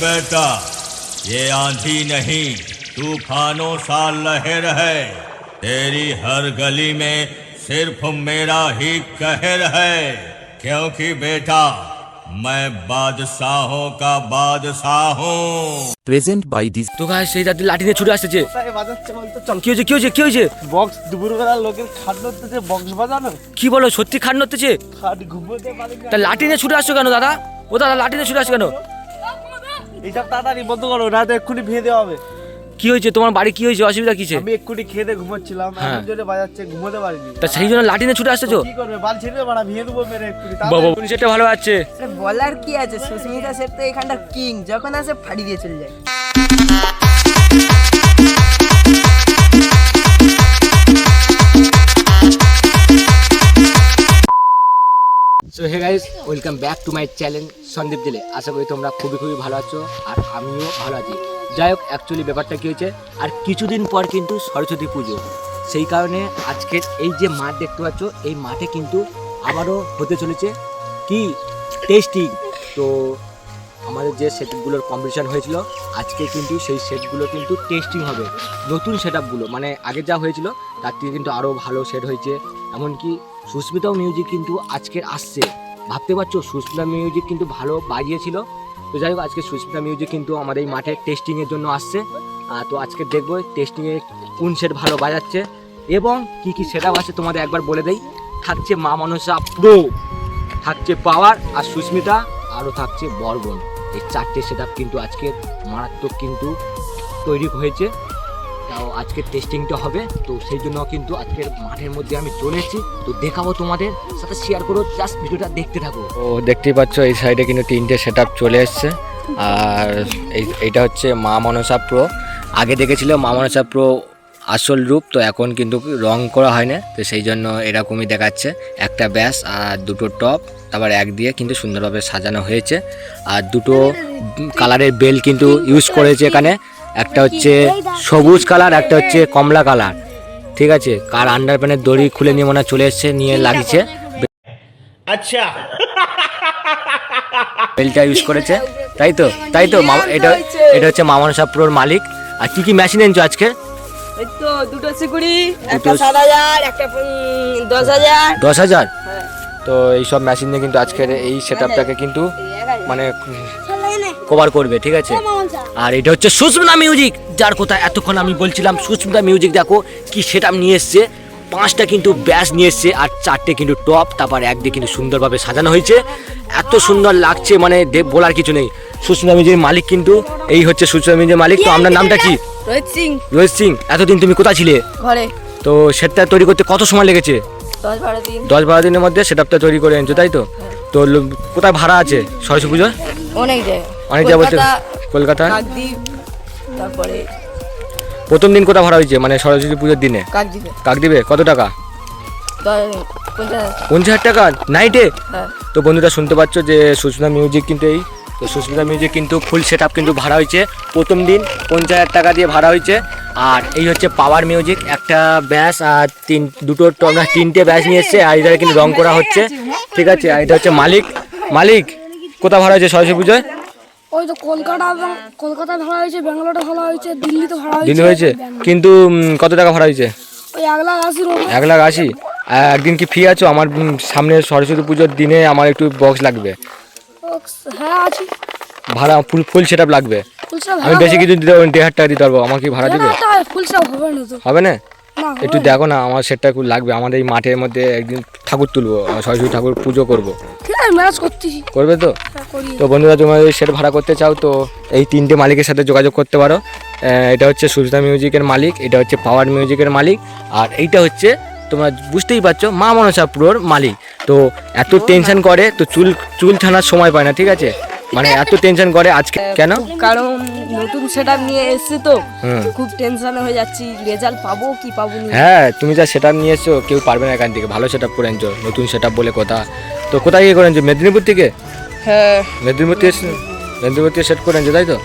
बेटा ये आंधी नहीं तूफानों सा लहर है तेरी हर गली में सिर्फ मेरा ही कहर है क्योंकि बेटा मैं बादशाहों का बादशाह हूँ প্রেজেন্ট বাই ডিস তো গাছ সেই রাতে লাঠি নিয়ে ছুটে আসতেছে তাই বাজাচ্ছে বলতো চল কি হয়েছে কি হয়েছে কি হয়েছে বক্স দুপুরবেলা লোকের খাট ধরতেছে বক্স বাজানো কি বলো সত্যি খাট নড়তেছে খাট ঘুমোতে পারে না। তা লাঠি নিয়ে ছুটে আসছো কেন দাদা ও দাদা লাঠি নিয়ে ছুটে আসছো কেন এইসব তাড়াতাড়ি বন্ধ করো না তো এক্ষুনি ভেঙে দেওয়া হবে। কি হয়েছে? তোমার বাড়ি কি হয়েছে? অসুবিধা কিছে আমি এক্ষুনি খেয়ে দিয়ে ঘুমাচ্ছিলাম হ্যাঁ। এমন জোরে বাজাচ্ছে ঘুমোতে পারিনি। তা সেই জন্য লাঠি নিয়ে ছুটে আসতেছো? কি করবে? বাল ছেড়ে দেবো না ভিয়ে দেবো মেরে এক্ষুনি বাবা সেটা ভালো আছে। বলার কি আছে? সুস্মিতা সেট তো এখানটা কিং যখন আসে ফাড়ি দিয়ে চলে যায়। Welcome back to my channel Sandip দিলে আশা করি তোমরা খুবই খুবই ভালো আছো আর আমিও ভালো আছি। যাই হোক অ্যাকচুয়ালি ব্যাপারটা কী হয়েছে, আর কিছুদিন পর কিন্তু সরস্বতী পুজো। সেই কারণে আজকের এই যে মাঠ দেখতে পাচ্ছ, এই মাঠে কিন্তু আবারও হতে চলেছে কি টেস্টিং তো আমাদের যে সেটগুলোর কম্পিটিশন হয়েছিল, আজকে কিন্তু সেই সেটগুলো কিন্তু টেস্টিং হবে। নতুন সেট মানে আগে যা হয়েছিল, তার থেকে কিন্তু আরও ভালো সেট হয়েছে। এমনকি সুস্মিতাও মিউজিক কিন্তু আজকের আসছে। ভাবতে পারছ, সুস্মিতা মিউজিক কিন্তু ভালো বাজিয়েছিল। তো যাই হোক, আজকে সুস্মিতা মিউজিক কিন্তু আমাদের এই মাঠে টেস্টিংয়ের জন্য আসছে। তো আজকে দেখব টেস্টিংয়ে কোন সেট ভালো বাজাচ্ছে এবং কি কি সেট আছে তোমাদের একবার বলে দেই। থাকছে মা মনসা প্রো থাকছে পাওয়ার আর সুস্মিতা, আরও থাকছে বর্বন এই চারটে সেট কিন্তু আজকে মারাত্মক কিন্তু তৈরি হয়েছে। তাও আজকের টেস্টিংটা হবে। তো সেই জন্য কিন্তু আজকের মাঠের মধ্যে আমি চলে এসেছি। তো দেখাবো তোমাদের সাথে শেয়ার করো জাস্ট ভিডিওটা দেখতে থাকো। ও দেখতেই পাচ্ছ এই সাইডে কিন্তু তিনটে সেট চলে এসছে। আর এই এইটা হচ্ছে মা মনসা প্রো আগে দেখেছিল মা মনসা প্রো আসল রূপ তো এখন কিন্তু রং করা হয় না তো সেই জন্য এরকমই দেখাচ্ছে। একটা ব্যাস আর দুটো টপ তারপর এক দিয়ে কিন্তু সুন্দরভাবে সাজানো হয়েছে। আর দুটো কালারের বেল কিন্তু ইউজ করেছে এখানে। একটা হচ্ছে সবুজ কালার একটা হচ্ছে কমলা কালার। ঠিক আছে? কার আন্ডার প্যানের দড়ি খুলে নিয়ে মনে হয় চলে এসছে নিয়ে লাগিয়েছে। আচ্ছা। বেলটা ইউজ করেছে। তাই তো? তাই তো? এটা এটা হচ্ছে মামন সাপ্রোর মালিক। আর কি কি মেশিন এনেছো আজকে? তো দুটো সিকুড়ি একটা সাত হাজার একটা দশ হাজার। দশ হাজার? হ্যাঁ। তো এইসব মেশিন দিয়ে কিন্তু আজকের এই সেট আপটাকে কিন্তু মানে কভার করবে ঠিক আছে? আর এটা হচ্ছে সুস্মিতা মিউজিক যার কথা এতক্ষণ আমি বলছিলাম সুস্মিতা মিউজিক দেখো কি সেটা নিয়ে এসছে। পাঁচটা কিন্তু ব্যাস নিয়ে এসছে আর চারটে কিন্তু টপ তারপর একদিকে কিন্তু সুন্দরভাবে সাজানো হয়েছে। এত সুন্দর লাগছে মানে দেব বলার কিছু নেই। সুস্মিতা মিউজিকের মালিক কিন্তু এই হচ্ছে সুস্মিতা মিউজিকের মালিক। তো আপনার নামটা কি? রোহিত সিং। রোহিত সিং এতদিন তুমি কোথায় ছিলে? ঘরে। তো সেটটা তৈরি করতে কত সময় লেগেছে? দশ বারো দিন। দশ বারো দিনের মধ্যে সেটআপটা তৈরি করে এনেছো তাই তো? তো লো- কোথায় ভাড়া আছে? সরস্বতী পুজোর? অনেক জায়গা। অনেক জায়গা বলতে কলকাতা, তারপরে প্রথম দিন কোথা ভাড়া হয়েছে? মানে সরস্বতী পুজোর দিনে? কাকদ্বীপে। কত টাকা? পঞ্চাশ হাজার। টাকা? নাইটে হ্যাঁ। তো বন্ধুরা শুনতে পাচ্ছ যে সুস্মিতা মিউজিক কিন্তু এই তো সুস্মিতা মিউজিক কিন্তু ফুল সেট আপ কিন্তু ভাড়া হয়েছে। প্রথম দিন পঞ্চাশ হাজার টাকা দিয়ে ভাড়া হয়েছে। আর এই হচ্ছে পাওয়ার মিউজিক একটা ব্যাস আর তিন দুটো ট- না তিনটে ব্যাস নিয়ে এসছে। আর এটা কিন্তু রং করা হচ্ছে। ঠিক আছে? আর এটা হচ্ছে মালিক। মালিক কোথায় ভাড়া হয়েছে সরস্বতী পুজোয়? ওই তো কলকাতা এবং কলকাতায় ভাড়া হয়েছে ব্যাঙ্গালোরে ভাড়া হয়েছে দিল্লিতে ভাড়া হয়েছে। হয়েছে? কিন্তু কত টাকা ভাড়া হয়েছে? ওই এক লাখ ওপর এক লাখ আশি? একদিন কি ফ্রি আছো? আমার সামনে সরস্বতী পুজোর দিনে আমার একটু বক্স লাগবে। হ্যাঁ আছে। ভাড়া ফুল ফুল সেট লাগবে। আমি বেশি কিছু দিতে দেড় হাজার টাকা দিতে পারব। আমার কি ভাড়া দিবে? হবে না হবে না না? একটু দেখো না আমার সেটটা একটু লাগবে। আমাদের এই মাঠের মধ্যে একদিন ঠাকুর তুলবো সরস্বতী ঠাকুর পুজো করব। করবে তো? হ্যাঁ, তো বন্ধুরা তোমরা যদি সেট ভাড়া করতে চাও তো এই তিনটে মালিকের সাথে যোগাযোগ করতে পারো। এটা হচ্ছে সুস্মিতা মিউজিকের মালিক এটা হচ্ছে পাওয়ার মিউজিকের মালিক আর এইটা হচ্ছে তোমরা বুঝতেই পারছ মা মনসা পুরোর মালিক। তো এত টেনশন করে তো চুল চুল ছানার সময় পায় না ঠিক আছে? মানে এত টেনশন করে আজকে কেন? কারণ নতুন সেট নিয়ে এসছি তো। খুব টেনশন হয়ে যাচ্ছি রেজাল্ট পাবো কি পাবো না? হ্যাঁ তুমি যা সেট নিয়ে এসছো কেউ পারবে না এখান থেকে। ভালো সেট করে আনছো নতুন সেট বলে কথা। তো কোথায় গিয়ে করে আনছো মেদিনীপুর থেকে? হ্যাঁ। মেদিনীপুর থেকে মেদিনীপুর থেকে সেট করে আনছো তাই তো?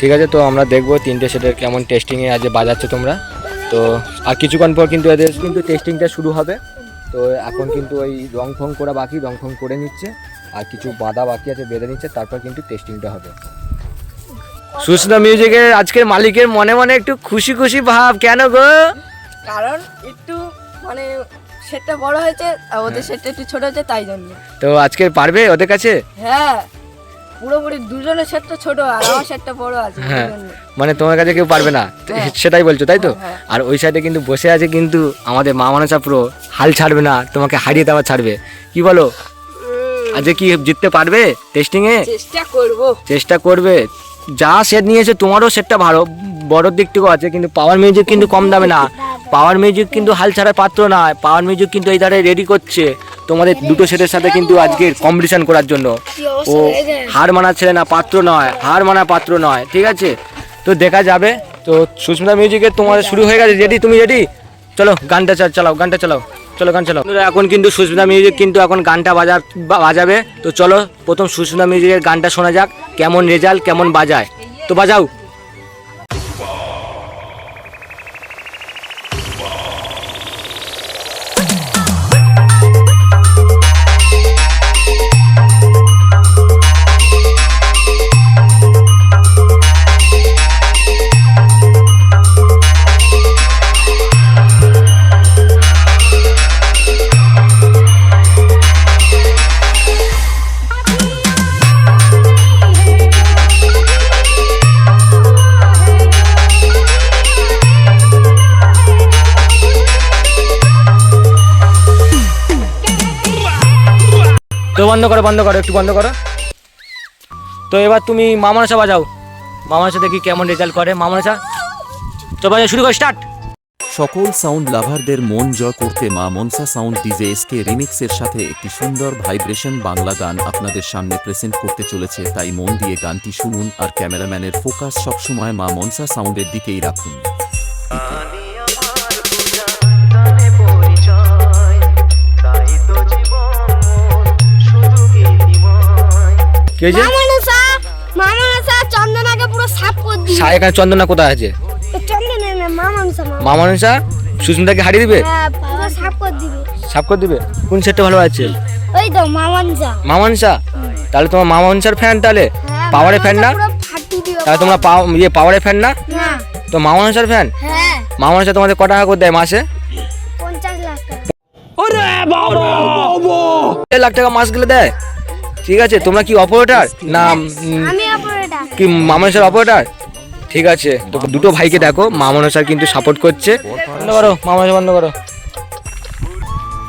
ঠিক আছে তো আমরা দেখব তিনটে সেটের কেমন টেস্টিংয়ে আজ বাজাচ্ছো তোমরা। তো আর কিছুক্ষণ পর কিন্তু এদের কিন্তু টেস্টিংটা শুরু হবে। তো এখন কিন্তু ওই রং ফং করা বাকি রং ফং করে নিচ্ছে। আর কিছু বাঁধা বাকি আছে বেঁধে নিচ্ছে তারপর কিন্তু টেস্টিংটা হবে। সুস্না মিউজিকের আজকের মালিকের মনে মনে একটু খুশি খুশি ভাব কেন গো? কারণ একটু মানে সেটটা বড় হয়েছে আর ওদের সেটটা একটু ছোট হয়েছে তাই জন্য। তো আজকে পারবে ওদের কাছে? হ্যাঁ পুরোপুরি দুজনের সেটটা ছোট আর আমার সেটটা বড় আছে হ্যাঁ। মানে তোমার কাছে কেউ পারবে না হ্যাঁ। সেটাই বলছো তাই তো? হ্যাঁ। আর ওই সাইডে কিন্তু বসে আছে কিন্তু আমাদের মা মানসা পুরো হাল ছাড়বে না তোমাকে হারিয়ে দেওয়া ছাড়বে। কি বলো? আজকে কি জিততে পারবে টেস্টিং এ চেষ্টা করব। চেষ্টা করবে। যা সেট নিয়েছে, তোমারও সেটটা ভালো। বড় দিক থেকেও আছে, কিন্তু পাওয়ার মিউজিক কিন্তু কম দামে না। পাওয়ার মিউজিক কিন্তু হাল ছাড়ার পাত্র নয় পাওয়ার মিউজিক কিন্তু এই ধারে রেডি করছে তোমাদের দুটো সেটের সাথে কিন্তু আজকে কম্পিটিশন করার জন্য। ও, হার মানা ছেলে না, পাত্র নয়। হার মানা পাত্র নয়, ঠিক আছে? তো দেখা যাবে। তো সুস্মিতা মিউজিকের তোমার শুরু হয়ে গেছে। রেডি তুমি রেডি চলো, গানটা চালাও গানটা চালাও। চলো গান চলো এখন কিন্তু সুস্মিতা মিউজিক কিন্তু এখন গানটা বাজা বাজাবে। তো চলো, প্রথম সুস্মিতা মিউজিকের গানটা শোনা যাক, কেমন রেজাল্ট কেমন বাজায়। তো বাজাও। বন্ধ করো বন্ধ করো, একটু বন্ধ করো। তো এবার তুমি মামনসা বাজাও। মামনসা দেখি কেমন রেজাল্ট করে। মামনসা, তো বাজা শুরু করো স্টার্ট সকল সাউন্ড লাভারদের মন জয় করতে মা মনসা সাউন্ড ডিজে এসকে রিমিক্সের সাথে একটি সুন্দর ভাইব্রেশন বাংলা গান আপনাদের সামনে প্রেজেন্ট করতে চলেছে। তাই মন দিয়ে গানটি শুনুন আর ক্যামেরাম্যানের ফোকাস সবসময় মা মনসা সাউন্ডের দিকেই রাখুন। কি হয়েছে মামনসা মামনসা চন্দনাকে পুরো সাফ করে দিবে। সা- এখানে চন্দনা কোথায় আছে? চন্দনা না মামনসা মামা মামনসা? সুস্মিতাকে হারিয়ে দিবে? হ্যাঁ পুরো সাফ করে দিবে। সাফ করে দিবে? কোন সেটটা ভালো আছে? ওই তো মামনসা। মামনসা? তাহলে তোমার মামনসার ফ্যান তাহলে? পাওয়ারের ফ্যান না? তাহলে তোমরা পাও- ইয়ে পাওয়ারের ফ্যান না? না। তো মামনসার ফ্যান হ্যাঁ। মামনসা তোমাদের ক টাকা করে দেয় মাসে? পঞ্চাশ লাখ টাকা। দেড় লাখ টাকা মাস গেলে দেয়? ঠিক আছে তোমরা কি অপারেটার না উম, আমি অপারেটার কি মামনসার অপারেটার ঠিক আছে তো দুটো ভাইকে দেখো মামনসার কিন্তু সাপোর্ট করছে বন্ধ করো মামনসা বন্ধ করো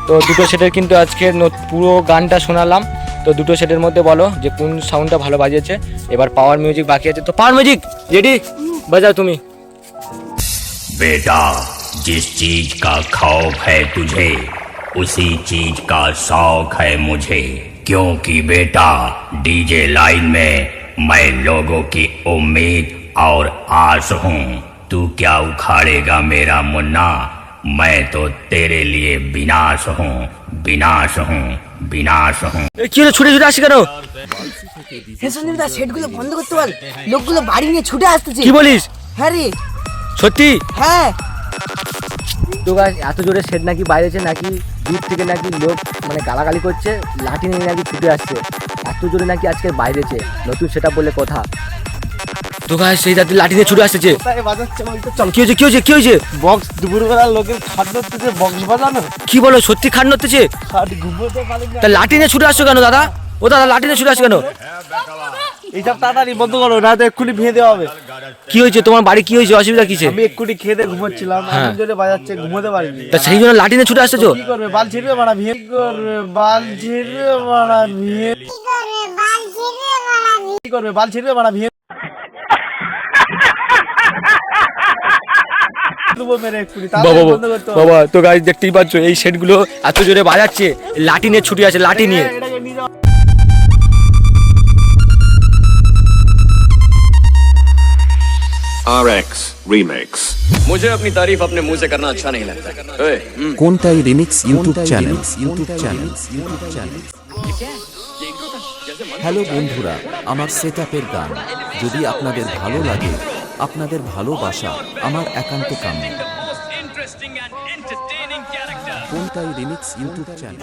তো দুটো সেটের কিন্তু আজকে ন- পুরো গানটা শোনালাম তো দুটো সেটের মধ্যে বলো যে কোন সাউন্ডটা ভালো বাজিয়েছে এবার পাওয়ার মিউজিক বাকি আছে তো পাওয়ার মিউজিক রেডি বাজাও তুমি बेटा जिस चीज का खौफ है तुझे उसी चीज का शौक है मुझे क्योंकि बेटा डीजे लाइन में मैं लोगों की उम्मीद और आस हूँ तू क्या उखाड़ेगा मेरा मुन्ना मैं तो तेरे लिए विनाश हूँ विनाश हूँ विनाश हूँ এ, কি হলো ছুটে ছুটে আসি কেন হে সন্দীপদা সেটগুলো বন্ধ করতে বল লোকগুলো বাড়ি নিয়ে ছুটে আসতেছে কি বলিস হ্যাঁ রে সত্যি হ্যাঁ তো গাছ এত জোরে সেট নাকি বাইরেছে নাকি দূর থেকে নাকি লোক মানে গালাগালি করছে লাঠি নিয়ে নাকি ছুটে আসছে। এত জোরে নাকি আজকে বাইরেছে। নতুন সেটা বলে কথা। তো গাছ সেই রাতে লাঠি নিয়ে ছুটে আসতেছে। কি হয়েছে কি হয়েছে কি হয়েছে? বক্স দুপুরবেলা লোকের থেকে বক্স বাজানো? কি বলো সত্যি খান নড়তেছে তা লাঠি নিয়ে ছুটে আসছো কেন দাদা? ও দাদা লাঠি নিয়ে ছুটে আসছো কেন? এইসব তাড়াতাড়ি বন্ধ করো না তো এক্ষুনি ভেঙে দেওয়া হবে। কি হয়েছে? তোমার বাড়ি কি হয়েছে? অসুবিধা কিসে আমি এক্ষুনি খেয়ে দিয়ে ঘুমোচ্ছিলাম হ্যাঁ। জোরে বাজাচ্ছে ঘুমোতে পারিনি। তা সেই জন্য লাঠি নিয়ে ছুটে আসতেছো? কি করবে? বাল ছিড়বে করবে? বাল ছিড়বে কি করবে? বাল ছিড়বে বাবা তো গাছ দেখতেই পাচ্ছ এই সেটগুলো এত জোরে বাজাচ্ছে লাঠি নিয়ে ছুটে আছে লাঠি নিয়ে। RX Remix. मुझे अपनी तारीफ अपने मुंह से करना अच्छा नहीं लगता ओए, কোনটাই remix YouTube channel YouTube channel YouTube channel hello বন্ধুরা আমার সেটআপের গান যদি আপনাদের ভালো লাগে আপনাদের ভালোবাসা আমার একান্ত কাম্য কোনটাই রিমিক্স ইউটিউব চ্যানেল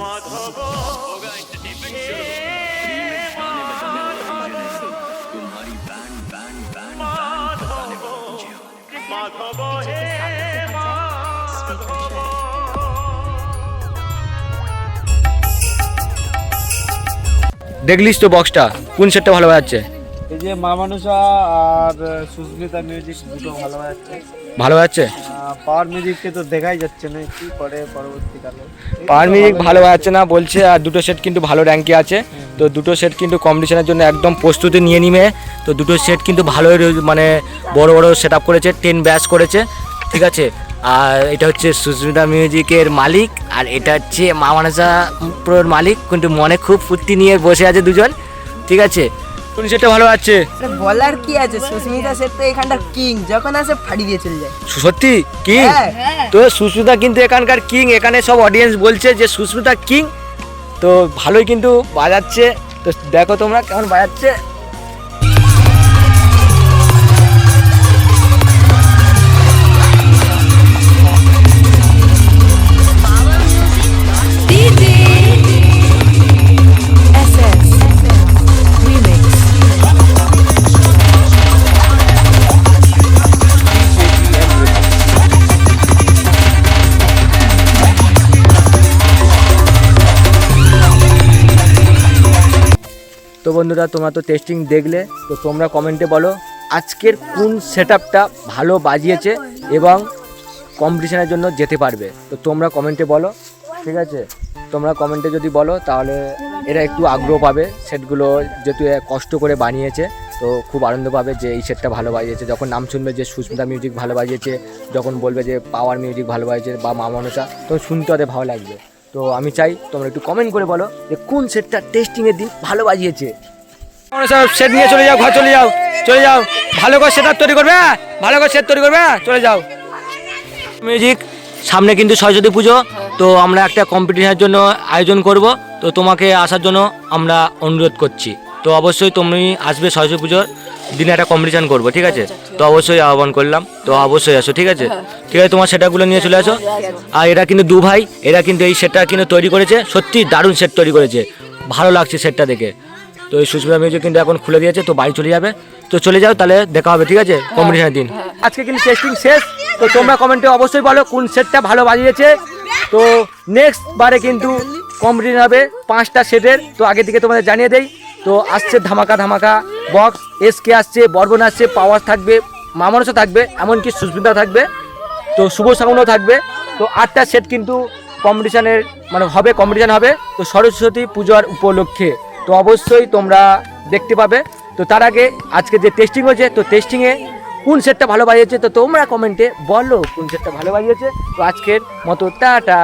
দেখলিস তো বক্সটা কোন সেটটা ভালো বাজাচ্ছে? এই যে মা মানুষা আর সুস্মিতা মিউজিক দুটো ভালো আছে ভালো বাজাচ্ছে? পাওয়ার মিউজিককে তো দেখাই যাচ্ছে না কি করে পরবর্তীকালে? পাওয়ার মিউজিক ভালো বাজাচ্ছে না বলছে আর দুটো সেট কিন্তু ভালো র্যাঙ্কে আছে। তো দুটো সেট কিন্তু কম্পিটিশনের জন্য একদম প্রস্তুতি নিয়ে নিবে। তো দুটো সেট কিন্তু ভালোই মানে বড় বড় সেট করেছে টেন ব্যাচ করেছে ঠিক আছে? আর এটা হচ্ছে সুস্মিতা মিউজিকের মালিক আর এটা হচ্ছে মা মানসা প্রোর মালিক কিন্তু মনে খুব ফুর্তি নিয়ে বসে আছে দুজন ঠিক আছে? কোন সেটটা ভালো আছে? বলার কি আছে? সুস্মিতা সেট তো এখানটার কিং যখন আসে ফাড়ি দিয়ে চলে যায়। সত্যি? কিং হ্যাঁ। তো সুস্মিতা কিন্তু এখানকার কিং এখানে সব অডিয়েন্স বলছে যে সুস্মিতা কিং তো ভালোই কিন্তু বাজাচ্ছে। তো দেখো তোমরা কেমন বাজাচ্ছে। বন্ধুরা, তোমরা তো টেস্টিং দেখলে, তো তোমরা কমেন্টে বলো আজকের কোন সেট ভালো বাজিয়েছে এবং কম্পিটিশনের জন্য যেতে পারবে। তো তোমরা কমেন্টে বলো, ঠিক আছে? তোমরা কমেন্টে যদি বলো, তাহলে এরা একটু আগ্রহ পাবে। সেটগুলো যেহেতু কষ্ট করে বানিয়েছে, তো খুব আনন্দ পাবে যে এই সেটটা ভালো বাজিয়েছে। যখন নাম শুনবে যে সুস্মিতা মিউজিক ভালো বাজিয়েছে, যখন বলবে যে পাওয়ার মিউজিক ভালো বাজিয়েছে বা মা মনসা তো শুনতে ওদের ভালো লাগবে। তো আমি চাই তোমরা একটু কমেন্ট করে বলো যে কোন সেটটা টেস্টিংয়ের দিন ভালো বাজিয়েছে। সেট নিয়ে চলে যাও, ঘর চলে যাও চলে যাও। ভালো করে সেট তৈরি করবে হ্যাঁ? ভালো করে সেট তৈরি করবে হ্যাঁ? চলে যাও। মিউজিক সামনে কিন্তু সরস্বতী পুজো, তো আমরা একটা কম্পিটিশনের জন্য আয়োজন করব। তো তোমাকে আসার জন্য আমরা অনুরোধ করছি। তো অবশ্যই তুমি আসবে সরস্বতী পুজোর দিনে একটা কম্পিটিশন করব, ঠিক আছে? তো অবশ্যই আহ্বান করলাম। তো অবশ্যই আসো, ঠিক আছে? ঠিক আছে, তোমার সেটাগুলো নিয়ে চলে আসো। আর এরা কিন্তু দু ভাই এরা কিন্তু এই সেটটা কিন্তু তৈরি করেছে। সত্যি দারুণ সেট তৈরি করেছে। ভালো লাগছে সেটটা দেখে। তো এই সুস্মিতা মিউজিক কিন্তু এখন খুলে দিয়েছে তো বাড়ি চলে যাবে। তো চলে যাও তাহলে দেখা হবে ঠিক আছে? কম্পিটিশনের দিন। আজকে কিন্তু টেস্টিং শেষ। তো তোমরা কমেন্টে অবশ্যই বলো কোন সেটটা ভালো বাজিয়েছে। তো নেক্সট বারে কিন্তু কম্পিটিশন হবে পাঁচটা সেটের তো আগে থেকে তোমাদের জানিয়ে দেই। তো আসছে ধামাকা ধামাকা বক্স এসকে আসছে বর্বন আসছে পাওয়ার থাকবে মামনসা থাকবে এমনকি সুস্মিতা থাকবে। তো শুভ সাউন্ডও থাকবে। তো আটটা সেট কিন্তু কম্পিটিশনের মানে হবে কম্পিটিশন হবে। তো সরস্বতী পূজার উপলক্ষে। তো অবশ্যই তোমরা দেখতে পাবে। তো তার আগে আজকে যে টেস্টিং হয়েছে, তো টেস্টিংয়ে কোন সেটটা ভালো বাজিয়েছে, তো তোমরা কমেন্টে বলো কোন সেটটা ভালো বাজিয়েছে। তো আজকের মতো, টাটা।